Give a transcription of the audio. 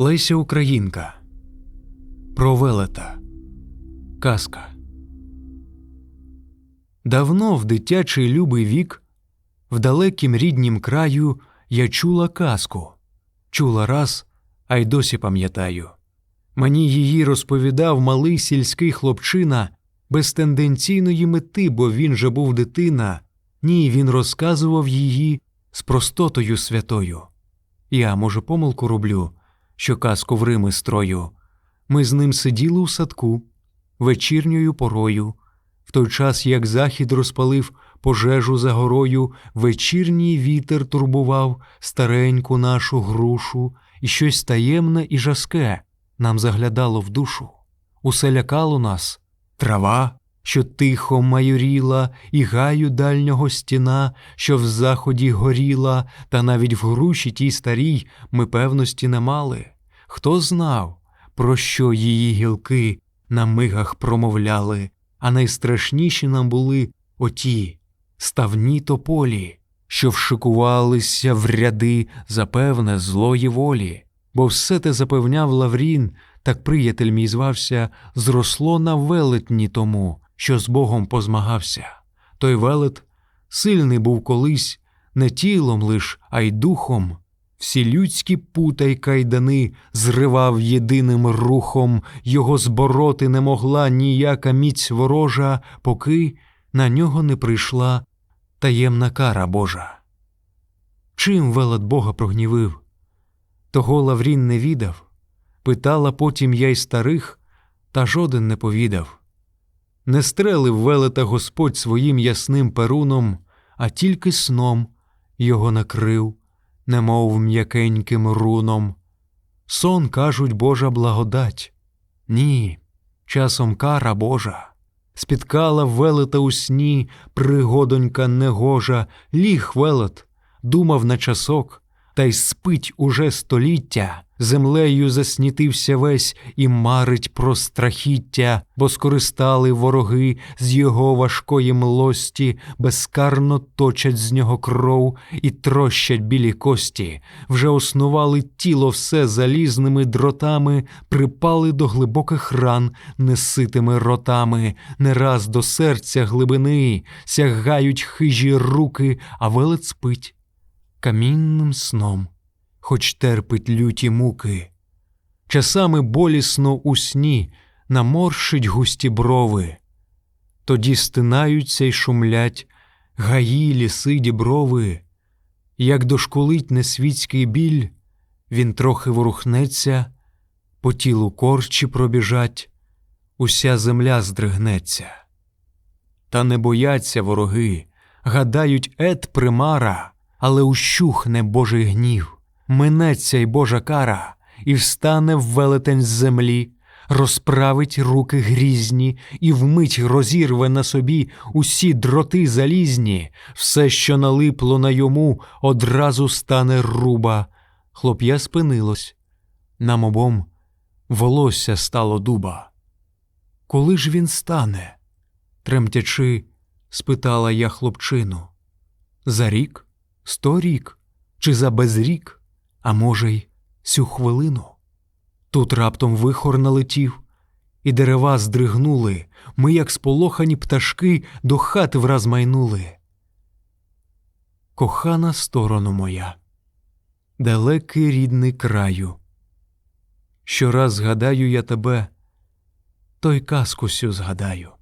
Леся Українка Про велета Казка Давно в дитячий любий вік в далекім ріднім краю я чула казку. Чула раз, а й досі пам'ятаю. Мені її розповідав малий сільський хлопчина без тенденційної мети, бо він же був дитина. Ні, він розказував її з простотою святою. Я, може, помилку роблю, що казку в Рими строю. Ми з ним сиділи у садку вечірньою порою, в той час, як захід розпалив пожежу за горою, вечірній вітер турбував стареньку нашу грушу, і щось таємне і жаске нам заглядало в душу. Усе лякало нас трава, що тихо майоріла, і гаю дальнього стіна, що в заході горіла, та навіть в груші тій старій ми певності не мали. Хто знав, про що її гілки на мигах промовляли, а найстрашніші нам були оті ставні тополі, що вшикувалися в ряди запевне злої волі, бо все те запевняв Лаврін, так приятель мій звався, зросло на велетні тому, що з Богом позмагався. Той велет сильний був колись не тілом лиш, а й духом. Всі людські пута й кайдани зривав єдиним рухом, його збороти не могла ніяка міць ворожа, поки на нього не прийшла таємна кара Божа. Чим велет Бога прогнівив? Того Лаврін не відав, питала потім я й старих, та жоден не повідав. Не стрелив велета Господь своїм ясним перуном, а тільки сном його накрив, немов м'якеньким руном. Сон, кажуть, Божа благодать. Ні, часом кара Божа. Спіткала велета у сні, пригодонька негожа, ліг велет, думав на часок, та й спить уже століття, землею заснітився весь і марить про страхіття, бо скористали вороги з його важкої млості, безкарно точать з нього кров і трощать білі кості, вже основали тіло все залізними дротами, припали до глибоких ран неситими ротами, не раз до серця глибини сягають хижі руки, а велет спить камінним сном, хоч терпить люті муки. Часами болісно у сні наморшить густі брови, тоді стинаються й шумлять гаї ліси діброви, як дошколить несвітський біль, він трохи ворухнеться, по тілу корчі пробіжать, уся земля здригнеться. Та не бояться вороги, гадають, ет примара але ущухне Божий гнів, минеться й Божа кара, і встане велетень з землі, розправить руки грізні, і вмить розірве на собі усі дроти залізні, все, що налипло на йому, одразу стане руба. Хлоп'я спинилось, нам обом волосся стало дуба. Коли ж він стане? тремтячи, спитала я хлопчину. За рік? Сто рік чи за безрік, а може, й сю хвилину. Тут раптом вихор налетів, і дерева здригнули, ми, як сполохані пташки, до хати враз майнули. Кохана сторону моя, далекий рідний краю. Щораз згадаю я тебе, то й казку сю згадаю.